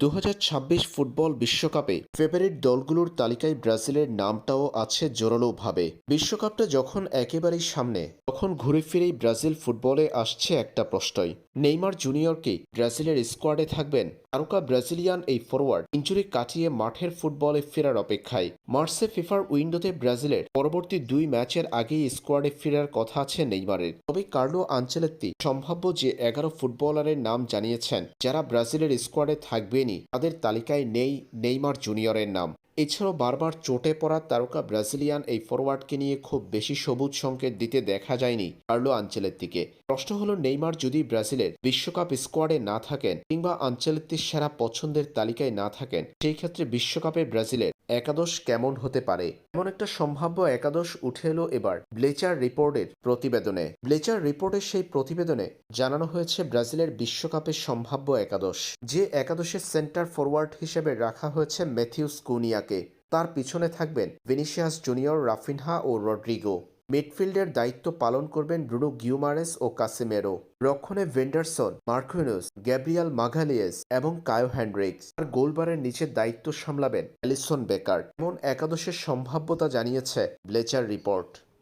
দু হাজার ছাব্বিশ ফুটবল বিশ্বকাপে ফেভারিট দলগুলোর তালিকায় ব্রাজিলের নামটাও আছে জোরালোভাবে। বিশ্বকাপটা যখন একেবারেই সামনে তখন ঘুরে ফিরেই ব্রাজিল ফুটবলে আসছে একটা প্রশ্নই। নেইমার জুনিয়র কি ব্রাজিলের স্কোয়াডে থাকবেন তারকা ব্রাজিলিয়ান এই ফরওয়ার্ড ইঞ্জুরি কাটিয়ে মাঠের ফুটবলে ফেরার অপেক্ষায়। মার্সে ফিফার উইন্ডোতে ব্রাজিলের পরবর্তী দুই ম্যাচের আগেই স্কোয়াডে ফেরার কথা আছে নেইমারের। তবে কার্লো আঞ্চেলেত্তি সম্ভাব্য যে এগারো ফুটবলারের নাম জানিয়েছেন, যারা ব্রাজিলের স্কোয়াডে থাকবেনই, তাদের তালিকায় নেই নেইমার জুনিয়রের নাম। এছাড়াও বারবার চোটে পড়া তারকা ব্রাজিলিয়ান এই ফরওয়ার্ডকে নিয়ে খুব বেশি সবুজ সংকেত দিতে দেখা যায়নি কার্লো আঞ্চলের দিকে প্রশ্ন হলো, নেইমার যদি ব্রাজিলের বিশ্বকাপ স্কোয়াডে না থাকেন কিংবা আঞ্চেলেত্তির সেরা পছন্দের তালিকায় না থাকেন, সেই ক্ষেত্রে বিশ্বকাপে ব্রাজিলের একাদশ কেমন হতে পারে? এমন একটা সম্ভাব্য একাদশ উঠে এলো এবার ব্লেচার রিপোর্টের প্রতিবেদনে। ব্লেচার রিপোর্টের সেই প্রতিবেদনে জানানো হয়েছে ব্রাজিলের বিশ্বকাপের সম্ভাব্য একাদশ। যে একাদশের সেন্টার ফরওয়ার্ড হিসেবে রাখা হয়েছে ম্যাথিউস কুনিয়াকে তার পিছনে থাকবেন ভিনিসিয়াস জুনিয়র রাফিনহা ও রড্রিগো। মিডফিল্ডের দায়িত্ব পালন করবেন ব্রুনো গিউমারেস ও কাসিমেরো। রক্ষণে ভেন্ডারসন, মার্কুইনোস, গ্যাব্রিয়াল মাঘালিয়েস এবং কায়ো হ্যান্ড্রিক্স আর গোলবারের নিচের দায়িত্ব সামলাবেন অ্যালিসন বেকার। এমন একাদশের সম্ভাব্যতা জানিয়েছে ব্লেচার রিপোর্ট।